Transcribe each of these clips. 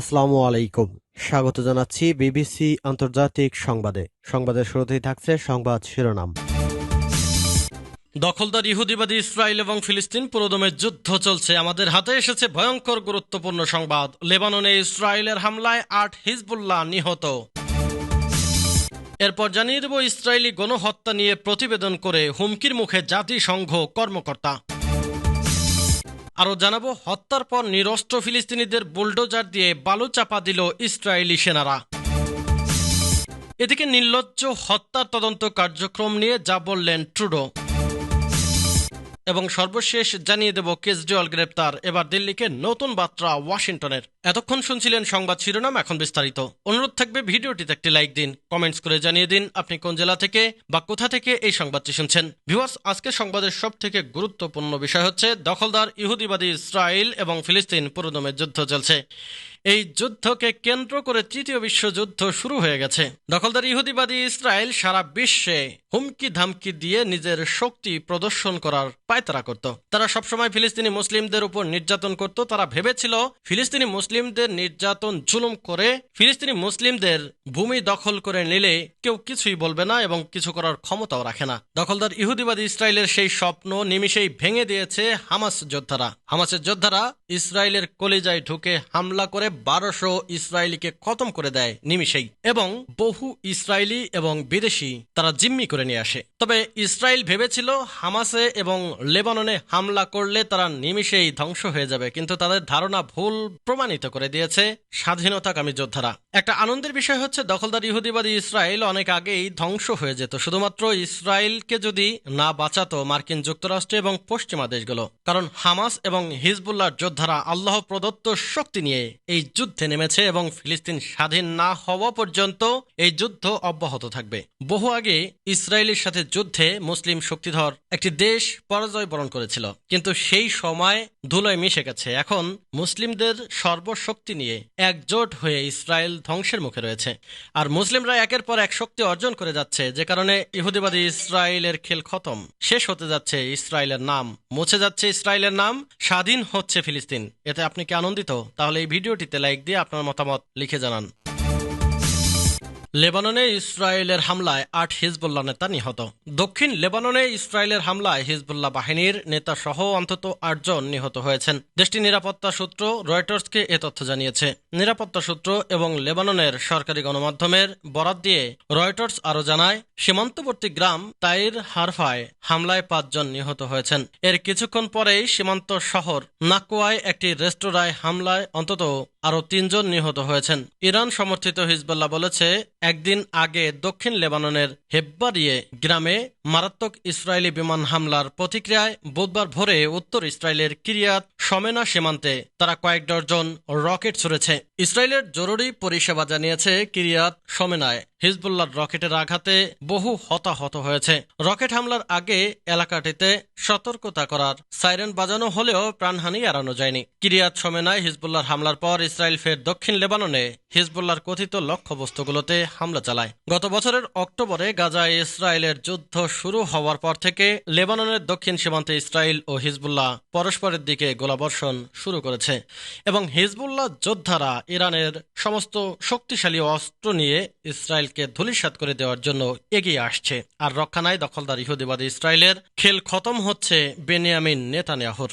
আসসালামু আলাইকুম। স্বাগত জানাচ্ছি বিবিসি আন্তর্জাতিক সংবাদে। সংবাদের শুরুতেই থাকছে সংবাদ শিরোনাম। দখলদার ইহুদিবাদী ইসরায়েল এবং ফিলিস্তিন পুরোদমে যুদ্ধ চলছে। আমাদের হাতে এসেছে ভয়ঙ্কর গুরুত্বপূর্ণ সংবাদ। লেবাননে ইসরায়েলের হামলায় আট হিজবুল্লাহ নিহত। এরপর জানিয়ে দেব ইসরায়েলি গণহত্যা নিয়ে প্রতিবেদন করে হুমকির মুখে জাতিসংঘ কর্মকর্তা। আরও জানাব, হত্যার পর নিরস্ত্র ফিলিস্তিনিদের বুলডোজার দিয়ে বালু চাপা দিল ইসরায়েলি সেনারা। এদিকে নির্লজ্জ হত্যার তদন্ত কার্যক্রম নিয়ে যা বললেন ট্রুডো। এবং সর্বশেষ জানিয়ে দেব কেজরিওয়াল গ্রেপ্তার। এবার দিল্লিকে নতুন বার্তা, ওয়াশিংটনের। এতক্ষণ শুনছিলেন সংবাদ শিরোনাম, এখন বিস্তারিত। অনুরোধ থাকবে ভিডিওটিতে একটি লাইক দিন, কমেন্টস করে জানিয়ে দিন আপনি কোন জেলা থেকে বা কোথা থেকে এই সংবাদটি শুনছেন। ভিউয়ার্স, আজকে সংবাদের সব থেকে গুরুত্বপূর্ণ বিষয় হচ্ছে, দখলদার ইহুদিবাদী ইসরায়েল এবং ফিলিস্তিন পুরোদমে যুদ্ধ চলছে। এই যুদ্ধকে কেন্দ্র করে তৃতীয় বিশ্বযুদ্ধ শুরু হয়ে গেছে। দখলদার ইহুদিবাদী ইসরায়েল সারা বিশ্বে হুমকি ধামকি দিয়ে নিজের শক্তি প্রদর্শন করার পায়তারা করত। তারা সবসময় ফিলিস্তিনি মুসলিমদের উপর নির্যাতন করত। তারা ভেবেছিল ফিলিস্তিনি মুসলিমদের নির্যাতন জুলুম করে ফিলিস্তিনি মুসলিমদের ভূমি দখল করে নিলে কেউ কিছুই বলবে না এবং কিছু করার ক্ষমতাও রাখে না। দখলদার ইহুদিবাদী ইসরায়েলের সেই স্বপ্ন নিমিষেই ভেঙে দিয়েছে হামাস যোদ্ধারা। হামাসের যোদ্ধারা ইসরায়েলের কলিজায় ঢুকে হামলা করে বারোশো ইসরায়েলিকে খতম করে দেয় নিমিষেই এবং বহু ইসরায়েলি এবং বিদেশি তারা জিম্মি করে নিয়ে আসে। তবে ইসরায়েল ভেবেছিল হামাসে এবং লেবাননে হামলা করলে তারা নিমিষেই ধ্বংস হয়ে যাবে, কিন্তু তাদের ধারণা ভুল প্রমাণিত করে দিয়েছে স্বাধীনতাকামী যোদ্ধারা। একটা আনন্দের বিষয় হচ্ছে, দখলদার ইহুদিবাদী ইসরায়েল অনেক আগেই ধ্বংস হয়ে যেত। শুধুমাত্র ইসরায়েলকে যদি না বাঁচাতো মার্কিন যুক্তরাষ্ট্র এবং পশ্চিমা দেশগুলো, কারণ হামাস এবং হিজবুল্লাহ যোদ্ধারা আল্লাহ প্রদত্ত শক্তি নিয়ে এই যুদ্ধে নেমেছে এবং ফিলিস্তিন স্বাধীন না হওয়া পর্যন্ত এই যুদ্ধ অব্যাহত থাকবে। বহু আগে ইসরায়েলের সাথে যুদ্ধে মুসলিম শক্তিধর একটি দেশ পরাজয় বরণ করেছিল, কিন্তু সেই সময় ধুলোয় মিশে গেছে। এখন মুসলিমদের সর্বশক্তি নিয়ে একজোট হয়ে ইসরায়েল ধ্বংসের মুখে রয়েছে। আর মুসলিমরা একের পর এক শক্তি অর্জন করে যাচ্ছে, যে কারণে ইহুদিবাদী ইসরায়েলের খেল খতম। শেষ হতে যাচ্ছে ইসরায়েলের নাম, মুছে যাচ্ছে ইসরায়েলের নাম, স্বাধীন হচ্ছে ফিলিস্তিন। এতে আপনি কি আনন্দিত? তাহলে এই ভিডিওটিতে লাইক দিয়ে আপনার মতামত লিখে জানান। লেবাননে ইসরায়েলের হামলায় আট হিজবুল্লাহ নেতা নিহত। দক্ষিণ লেবাননে ইসরায়েলের হামলায় হিজবুল্লাহ বাহিনীর নেতা সহ অন্তত আটজন নিহত হয়েছেন। দেশটির নিরাপত্তা সূত্র রয়টার্সকে এ তথ্য জানিয়েছে। নিরাপত্তা সূত্র এবং লেবাননের সরকারি গণমাধ্যমের বরাত দিয়ে রয়টার্স আরও জানায়, সীমান্তবর্তী গ্রাম তাইর হারফায় হামলায় পাঁচজন নিহত হয়েছেন। এর কিছুক্ষণ পরেই সীমান্ত শহর নাকুয়ায় একটি রেস্তোরাঁয় হামলায় অন্তত আরও তিনজন নিহত হয়েছেন। ইরান সমর্থিত হিজবুল্লাহ বলেছে, একদিন আগে দক্ষিণ লেবাননের হেব্বারিয়ে গ্রামে মারাত্মক ইসরায়েলি বিমান হামলার প্রতিক্রিয়ায় বুধবার ভোরে উত্তর ইসরায়েলের কিরিয়াত সমেনা সীমান্তে তারা কয়েক ডজন রকেট ছুড়েছে। ইসরায়েলের জরুরি পরিষেবা জানিয়েছে কিরিয়াত সমেনায়। হিজবুল্লাহর রকেটের আঘাতে বহু হতাহত হয়েছে। রকেট হামলার আগে এলাকাটিতে সতর্কতা করার সাইরেন বাজানো হলেও প্রাণহানি এড়ানো যায়নি। কিরিয়াত সমেনায় হিজবুল্লাহর হামলার পর ইসরায়েল ফের দক্ষিণ লেবাননে হিজবুল্লাহর কথিত লক্ষ্যবস্তুগুলোতে হামলা চালায়। গত বছরের অক্টোবরে গাজায় ইসরায়েলের যুদ্ধ শুরু হওয়ার পর থেকে লেবাননের দক্ষিণ সীমান্তে ইসরায়েল ও হিজবুল্লাহ পরস্পরের দিকে গোলাবর্ষণ শুরু করেছে এবং হিজবুল্লাহ যোদ্ধারা ইরানের সমস্ত শক্তিশালী অস্ত্র নিয়ে ইসরায়েলকে ধুলিসাত করে দেওয়ার জন্য এগিয়ে আসছে। আর রক্ষা নাই দখলদার ইহুদিবাদী ইসরায়েলের। খেল খতম হচ্ছে বেনিয়ামিন নেতানিয়াহুর।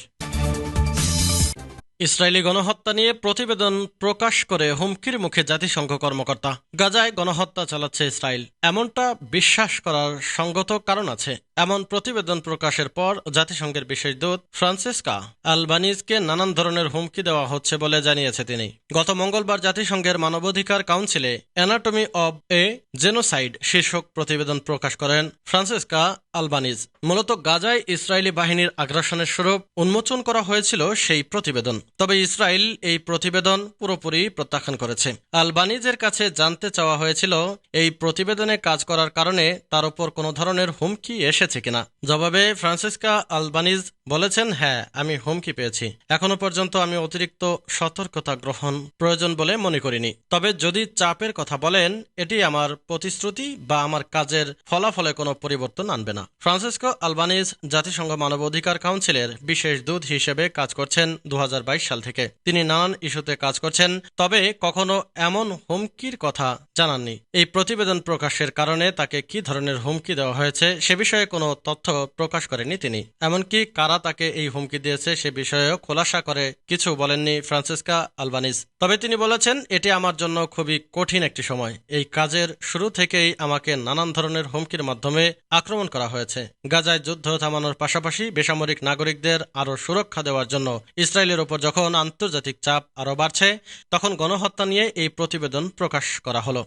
ইসরায়েলি গণহত্যা নিয়ে প্রতিবেদন প্রকাশ করে হুমকির মুখে জাতিসংঘ কর্মকর্তা। গাজায় গণহত্যা চালাচ্ছে ইসরায়েল। এমনটা বিশ্বাস করার সঙ্গত কারণ আছে। এমন প্রতিবেদন প্রকাশের পর জাতিসংঘের বিশেষ দূত ফ্রান্সিসকা আলবানিজকে নানান ধরনের হুমকি দেওয়া হচ্ছে বলে জানিয়েছে তিনি। গত মঙ্গলবার জাতিসংঘের মানবাধিকার কাউন্সিলে অ্যানাটমি অব এ জেনোসাইড শীর্ষক প্রতিবেদন প্রকাশ করেন ফ্রান্সিসকা আলবানিজ। মূলত গাজায় ইসরায়েলি বাহিনীর আগ্রাসনের স্বরূপ উন্মোচন করা হয়েছিল সেই প্রতিবেদন। তবে ইসরায়েল এই প্রতিবেদন পুরোপুরি প্রত্যাখ্যান করেছে। আলবানিজের কাছে জানতে চাওয়া হয়েছিল, এই প্রতিবেদনে কাজ করার কারণে তার উপর কোনো ধরনের হুমকি এসেছে কিনা? জবাবে ফ্রান্সিসকা আলবানিজ বলেছেন হ্যাঁ আমি হুমকি পেয়েছি। এখনও পর্যন্ত আমি অতিরিক্ত সতর্কতা গ্রহণ প্রয়োজন বলে মনে করিনি। তবে যদি চাপের কথা বলেন, এটি আমার প্রতিশ্রুতি বা আমার কাজের ফলাফলে কোনো পরিবর্তন আনবে না। ফ্রান্সিসকো আলবানিজ জাতিসংঘ মানবাধিকার কাউন্সিলের বিশেষ দূত হিসেবে কাজ করছেন দু হাজার বাইশ সাল থেকে। তিনি নানান ইস্যুতে কাজ করছেন, তবে কখনো এমন হুমকির কথা জানাননি। এই প্রতিবেদন প্রকাশের কারণে তাকে কি ধরনের হুমকি দেওয়া হয়েছে সে বিষয়ে কোনো তথ্য প্রকাশ করেনি তিনি। এমনকি কারা তাকে এই হুমকি দিয়েছে সে বিষয়েও খোলাসা করে কিছু বলেননি ফ্রান্সিসকা আলবানিজ। তবে তিনি বলেছেন, এটি আমার জন্য খুবই কঠিন একটি সময়। এই কাজের শুরু থেকেই আমাকে নানান ধরনের হুমকির মাধ্যমে আক্রমণ করা হয়েছে। গাজায় যুদ্ধ থামানোর পাশাপাশি বেসামরিক নাগরিকদের আরও সুরক্ষা দেওয়ার জন্য ইসরায়েলের ওপর যখন আন্তর্জাতিক চাপ আরও বাড়ছে, তখন গণহত্যা নিয়ে এই প্রতিবেদন প্রকাশ করা হলো।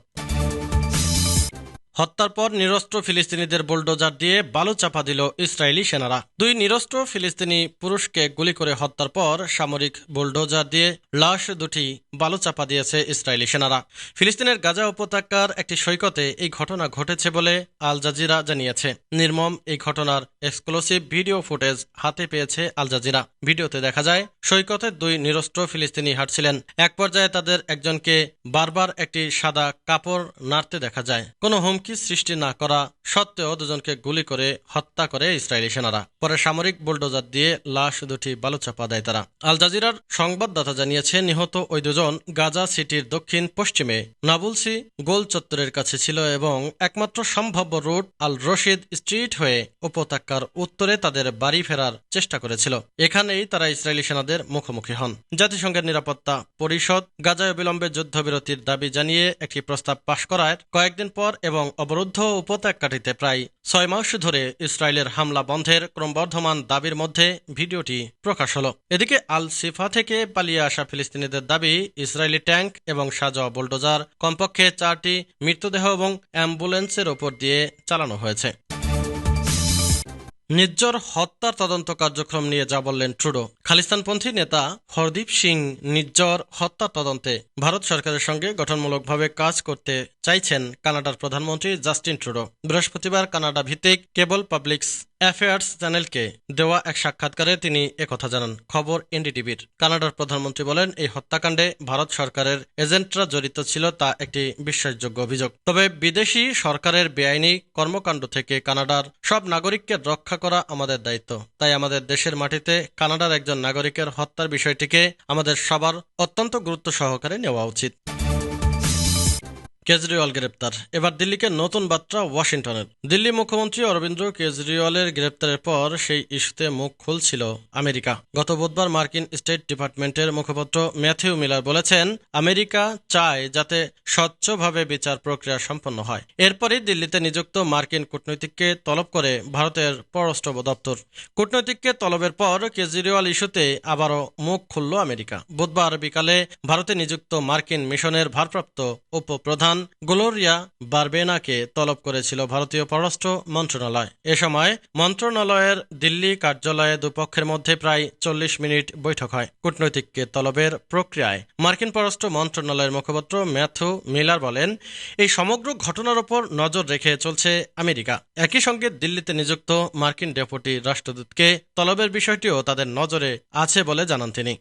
হত্যার পর নিরস্ত্র ফিলিস্তিনিদের বুলডোজার দিয়ে বালু চাপা দিল ইসরায়েলি সেনারা। দুই নিরস্ত্র ফিলিস্তিনি পুরুষকে গুলি করে হত্যার পর সামরিক বুলডোজার দিয়ে লাশ দুটি বালু চাপা দিয়েছে ইসরায়েলি সেনারা। ফিলিস্তিনের গাজা উপত্যকার একটি সৈকতে এই ঘটনা ঘটেছে বলে আল জাজিরা জানিয়েছে। নির্মম এই ঘটনার এক্সক্লুসিভ ভিডিও ফুটেজ হাতে পেয়েছে আল জাজিরা। ভিডিওতে দেখা যায়, সৈকতে দুই নিরস্ত্র ফিলিস্তিনি হাঁটছিলেন। এক পর্যায়ে তাদের একজনকে বারবার একটি সাদা কাপড় নাড়তে দেখা যায়। কোনো হুমকি সৃষ্টি না করা সত্ত্বেও দুজনকে গুলি করে হত্যা করে ইসরায়েলি সেনারা। পরে সামরিক বুলডোজার দিয়ে লাশ দুটি বালুচাপা দেয় তারা। আল জাজিরার সংবাদদাতা জানিয়েছে, নিহত ওই দুজন গাজা সিটির দক্ষিণ পশ্চিমে। নাবুলসি গোল চত্বরের কাছে ছিল এবং একমাত্র সম্ভাব্য রুট আল রশিদ স্ট্রিট হয়ে উপত্যকার উত্তরে তাদের বাড়ি ফেরার চেষ্টা করেছিল। এখানেই তারা ইসরায়েলি সেনাদের মুখোমুখি হন। জাতিসংঘের নিরাপত্তা পরিষদ গাজায় অবিলম্বে যুদ্ধবিরতির দাবি জানিয়ে একটি প্রস্তাব পাশ করায় কয়েকদিন পর এবং অবরুদ্ধ উপত্যকাটিতে প্রায় ছয় মাস ধরে ইসরায়েলের হামলা বন্ধের ক্রমবর্ধমান দাবির মধ্যে ভিডিওটি প্রকাশ হল। এদিকে আল সিফা থেকে পালিয়ে আসা ফিলিস্তিনিদের দাবি, ইসরায়েলি ট্যাঙ্ক এবং সাজা বুলডোজার কমপক্ষে চারটি মৃতদেহ এবং অ্যাম্বুলেন্সের ওপর দিয়ে চালানো হয়েছে। নিজ্জর হত্যার তদন্ত কার্যক্রম নিয়ে যা বললেন ট্রুডো। খালিস্তানপন্থী নেতা হরদীপ সিং নিজ্জর হত্যার তদন্তে ভারত সরকারের সঙ্গে গঠনমূলকভাবে কাজ করতে চাইছেন কানাডার প্রধানমন্ত্রী জাস্টিন ট্রুডো। বৃহস্পতিবার কানাডা ভিত্তিক কেবল পাবলিক্স অ্যাফেয়ার্স চ্যানেলকে দেওয়া এক সাক্ষাৎকারে তিনি একথা জানান। খবর এনডিটিভির। কানাডার প্রধানমন্ত্রী বলেন, এই হত্যাকাণ্ডে ভারত সরকারের এজেন্টরা জড়িত ছিল তা একটি বিশ্বাসযোগ্য অভিযোগ। তবে বিদেশি সরকারের বেআইনি কর্মকাণ্ড থেকে কানাডার সব নাগরিককে রক্ষা করা আমাদের দায়িত্ব। তাই আমাদের দেশের মাটিতে কানাডার একজন নাগরিকের হত্যার বিষয়টিকে আমাদের সবার অত্যন্ত গুরুত্ব সহকারে নেওয়া উচিত। কেজরিওয়াল গ্রেপ্তার। এবার দিল্লিকে নতুন বার্তা ওয়াশিংটনের। দিল্লি মুখ্যমন্ত্রী অরবিন্দ কেজরিওয়ালের গ্রেপ্তারের পর সেই ইস্যুতে মুখ খুলছিল আমেরিকা। গত বুধবার মার্কিন স্টেট ডিপার্টমেন্টের মুখপাত্র ম্যাথিউ মিলার বলেছেন, আমেরিকা চায় যাতে স্বচ্ছভাবে বিচার প্রক্রিয়া সম্পন্ন হয়। এরপরই দিল্লিতে নিযুক্ত মার্কিন কূটনৈতিককে তলব করে ভারতের পররাষ্ট্র দপ্তর। কূটনৈতিককে তলবের পর কেজরিওয়াল ইস্যুতে আবারও মুখ খুলল আমেরিকা। বুধবার বিকালে ভারতে নিযুক্ত মার্কিন মিশনের ভারপ্রাপ্ত উপপ্রধান গ্লোরিয়া বারবেনাকে তলব করেছিল ভারতীয় পররাষ্ট্র মন্ত্রণালয়। এ সময় মন্ত্রণালয়ের দিল্লি কার্যালয়ে দুপক্ষের মধ্যে প্রায় চল্লিশ মিনিট বৈঠক হয়। কূটনৈতিককে তলবের প্রক্রিয়ায় মার্কিন পররাষ্ট্র মন্ত্রণালয়ের মুখপাত্র ম্যাথু মিলার বলেন, এই সমগ্র ঘটনার ওপর নজর রেখে চলছে আমেরিকা। একই সঙ্গে দিল্লিতে নিযুক্ত মার্কিন ডেপুটি রাষ্ট্রদূতকে তলবের বিষয়টিও তাদের নজরে আছে বলে জানান তিনি।